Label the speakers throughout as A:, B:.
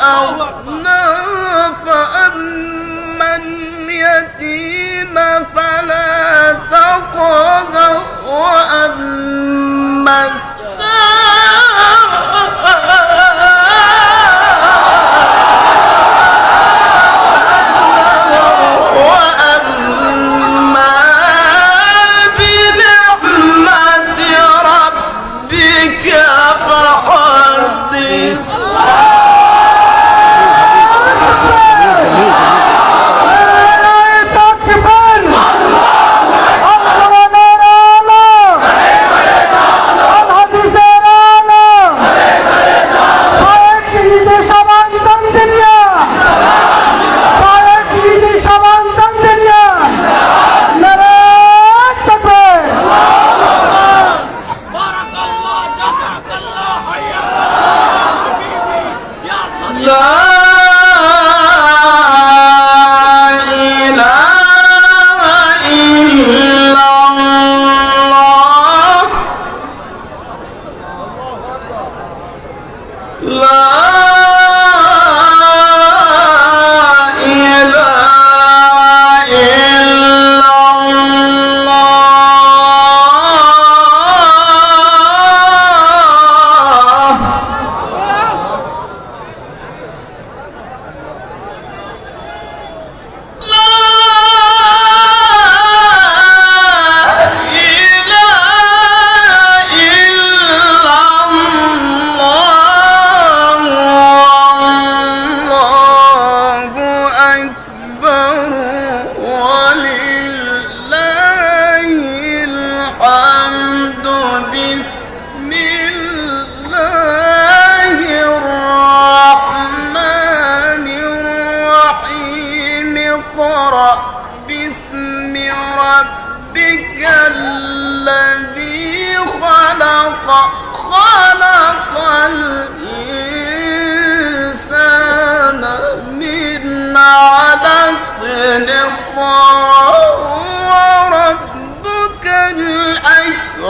A: أغنى فأما اليتيم فلا تقهر وأما love.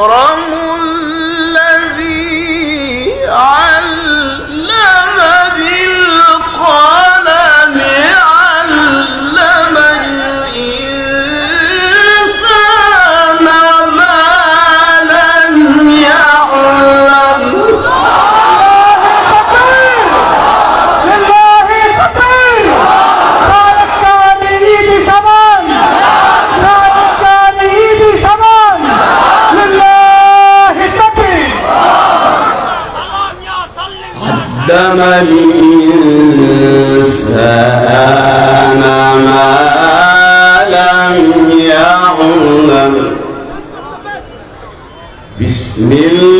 A: orang قدم الإنسان ما لم يعلم بسم الله.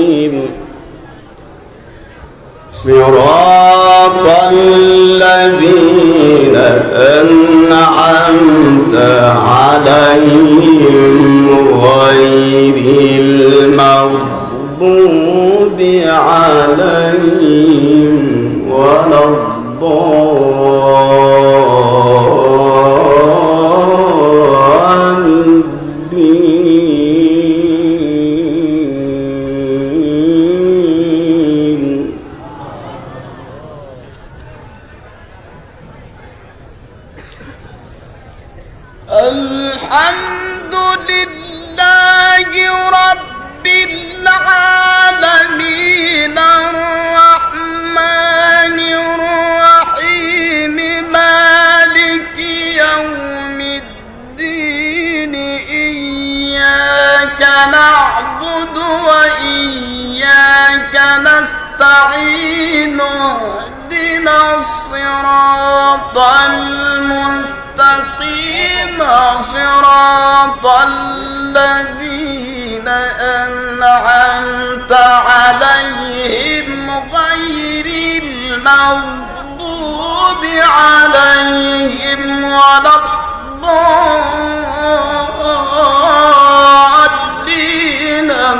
A: صراط الذين أنعمت عليهم. نستعين اهدنا الصراط المستقيم صراط الذين أنعمت عليهم غير المغضوب عليهم ولا الضالين.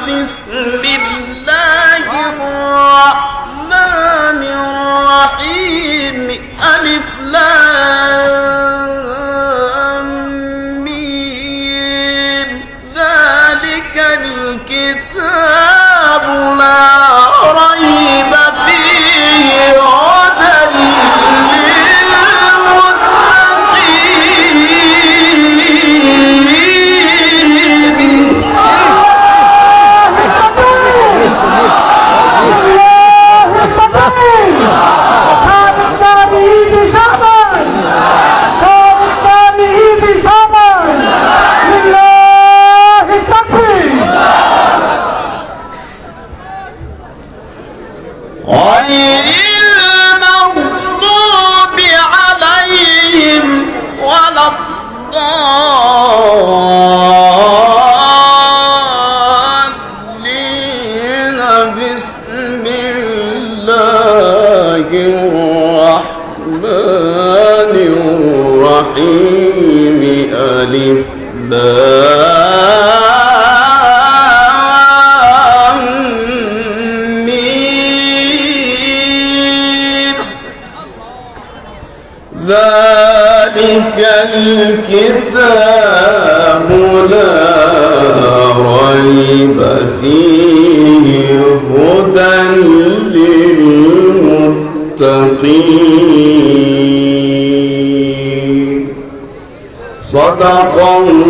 A: بسم الله الرحمن الرحيم. ألف لام. للمتقين صدق الله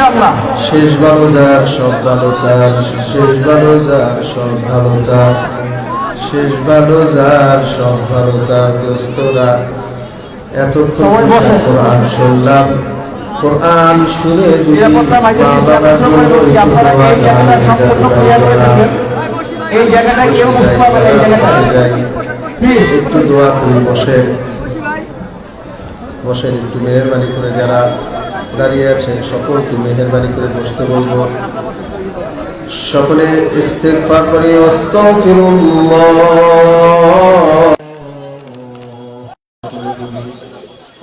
B: ইনশাআল্লাহ।
C: শেষ ভালো যার সব ভালো তার। শেষ ভালো যার সব ভালো তার। শেষ ভালো যার সব ভালো তার দোস্তরা। এতক্ষণ কোরআন শুনলাম। কোরআন শুনে যদি
B: এই জায়গাটায় কেউ বুঝতে এই জায়গাটায়
C: একটু দোয়া করি বসে বসেন একটু মেহরবানি করে যারা দাঁড়িয়ে আছেন সকলকে মেহরবানি করে বসতে বলব। সকলে ইস্তেগফার করি আস্তাগফিরুল্লাহ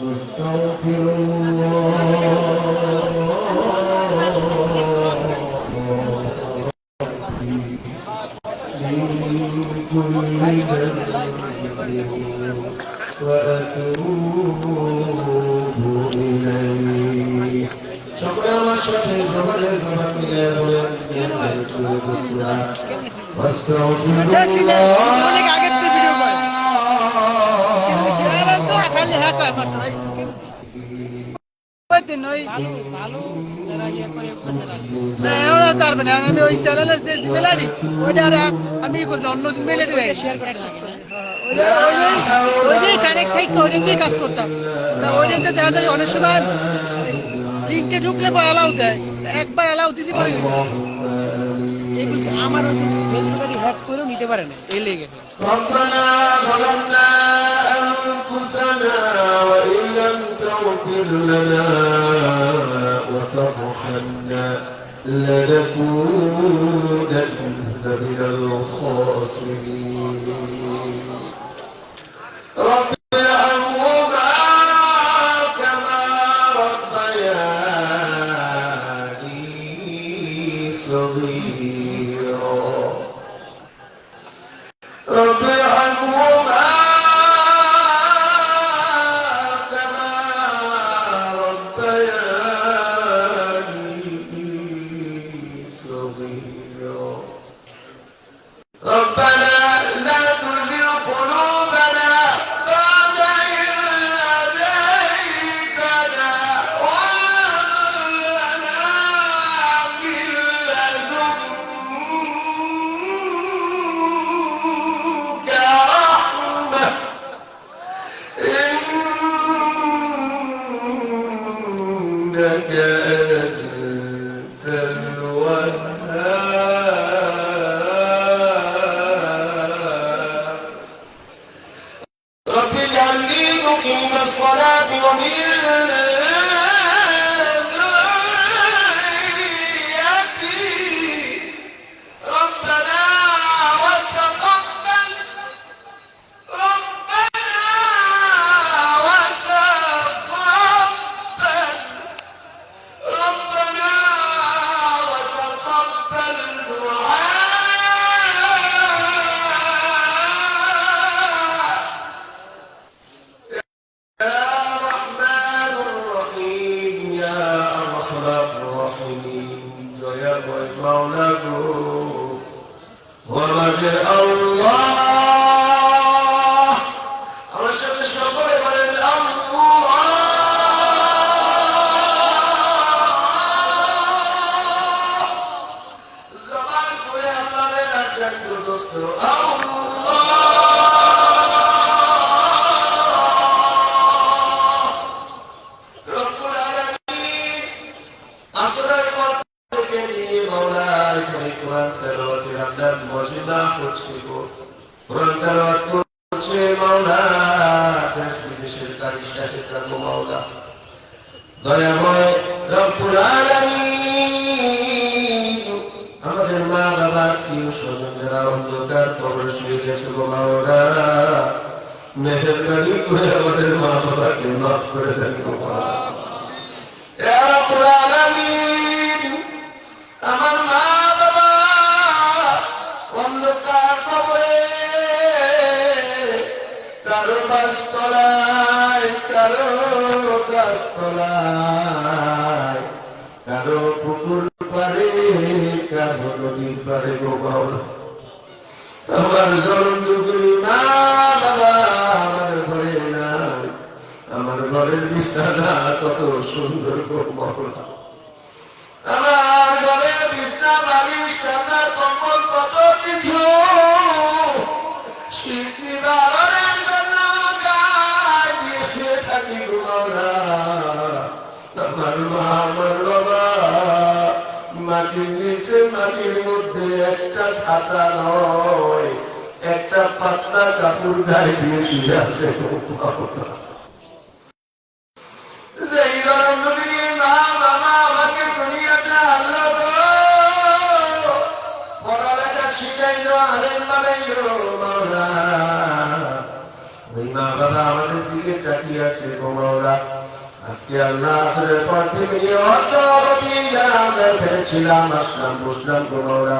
C: সকলে
D: অনেক আগের থেকে ভিডিও আমি ওই চ্যানেলের যে জিমেলারি ওইটা আর আমি করি অন্য জিমেলারি শেয়ার করে ওই যে কানেক্ট থেকে ওইটা দিয়ে কাজ করতাম দেখা যায় অনেক সময় লিঙ্কে ঢুকলে পর অ্যালাউ দেয় একবার অ্যালাউ দিছি করে
E: এই বলছে আমার হয়তো ফেসবুকে হ্যাক করেও নিতে পারে না এই লেগে
C: ربنا ظلمنا أنفسنا وإن لم تغفر لنا وترحمنا لنكونن من الخاسرين গেছে গো মাওলা মেহেরবানি করে আমাদের মা বাবাকে মাফ করে দেন আমার মা বাবা অন্ধকার কবরে কারও পুকুর পারে কারও নদীর পারে গো বাউলা আমার জনম যুগের মা বাবা, আমার ঘরের বিছানা কত সুন্দর গো আমার ঘরে বিছনা কত দিয়ে থাকি গো আমার মা আমার বাবা, মাটির নিচে মাটির একটা খাতা নয়, একটা পাতলা কাপড় গায়ে দিয়ে শুয়ে আছে। আমাদের দিকে তাকিয়ে আছে গো আজকে আল্লাহ আসরের পর থেকে যারা আমরা এখানে ছিলাম, আসলাম, বসলাম গো, মাওলা।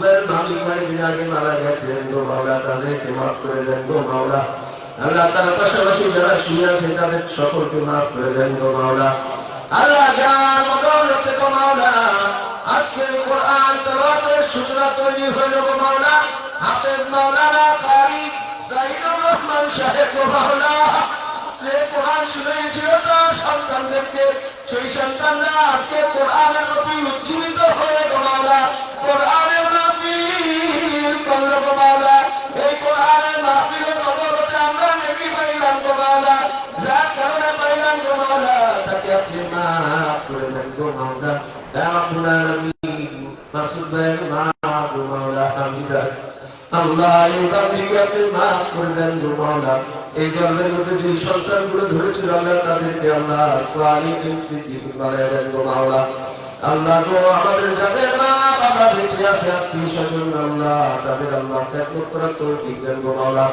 C: ভাইয়ের মালিক ভাই আগে মারা গেছেন গো মাওলা, তাদেরকে মাফ করে দেন গো মাওলা। আল্লাহ তার পাশাপাশি যারা শুয়ে আছে, তাদের সকলকে মাফ করে দেন গো মাওলা। আল্লাহ যার মতো গো মাওলা, আজকে কোরআন তেলাওয়াতের সূচনা তৈরি হইল গো মাওলা। হাফেজ মাওলানা কারি সাইদুর রহমান সাহেব গো মাওলা। কোরআন শুনেছিল তার সন্তানদেরকে, সেই সন্তানরা আজকে কোরআনের প্রতি উজ্জীবিত হয়ে গো মাওলা। কোরআনের প্রতি করল গো মাওলা এই কোরআনের মাহফিলের বদলতে আমরা নেকি পাইলাম গো মাওলা যার কারণে পাইলাম গো মাওলা তাকে আপনি মাফ করে দেন গো মাওলা মাসুদ ভাইয়ের মা গো মাওলা হামিদা। আল্লাহ, এই আপনি মাফ করে দেন গো মাওলা এই গর্বের মধ্যে যে সন্তানগুলো ধরেছিল, আল্লাহ তাদেরকে আল্লাহ আল্লাহ গো, আমাদের যাদের মা বাবা বেঁচে আছে আত্মীয় স্বজন, আল্লাহ তাদের আল্লাহ ত্যাগ করার তৌফিক দেন গো মাওলা।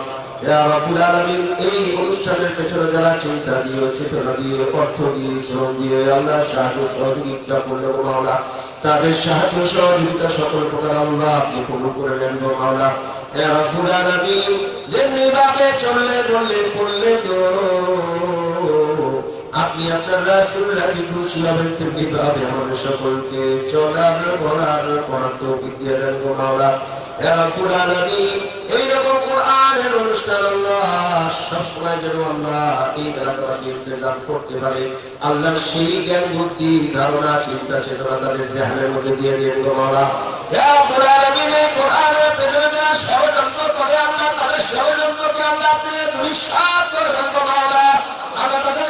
C: এই অনুষ্ঠানের পেছনে যারা চিন্তা দিয়ে, চেতনা দিয়ে, অর্থ দিয়ে, শ্রম দিয়ে, আল্লাহ সাহায্য সহযোগিতা করলে গো মাওলা। তাদের সাহায্য সহযোগিতা সকল প্রকার আল্লাহ আপনি কবুল করে নেন গো মাওলা। ইয়া রাব্বুল আলামিন, যেমনি ভাবে চললে, বললে, করলে গো। আপনি আপনার রাসূল রাজি খুশি হবেন, তেমনি ভাবে আমাদের সকলকে। চলার বলার পড়ার তৌফিক দিয়ে দেন গো এইরকম কোরআনের অনুষ্ঠান আল্লাহ সবসময় যেন আল্লাহ এই এলাকাবাসী ইন্তজাম করতে পারে। আল্লাহ সেই জ্ঞান, বুদ্ধি, ধারণা, চিন্তা, চেতনা তাদের জেহানের মধ্যে দিয়ে গো রাব্বুল আলামিন এই পেছনে যারা ষড়যন্ত্র করে আল্লাহ, তাদের ষড়যন্ত্রকে আল্লাহ আপনি করে দেন গো আল্লাহ তাদের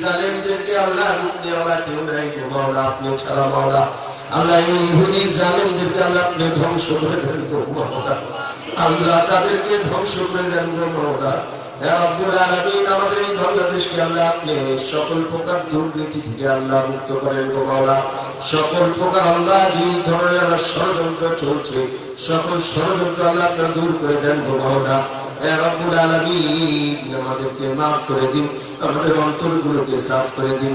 C: জালেমদেরকে আল্লাহ রূপ নেওয়া কেউ নাই মাওলা আপনি ছাড়া মাওলা। সকল প্রকার দুর্নীতি থেকে আল্লাহ মুক্ত করেন সকল প্রকার আল্লাহ যে ধরনের ষড়যন্ত্র চলছে। সকল ষড়যন্ত্র আল্লাহ আপনার দূর করে দেন গো মাওলা। ইয়া আমাদেরকে মাফ করে দিন, আমাদের অন্তরগুলোকে সাফ করে দিন।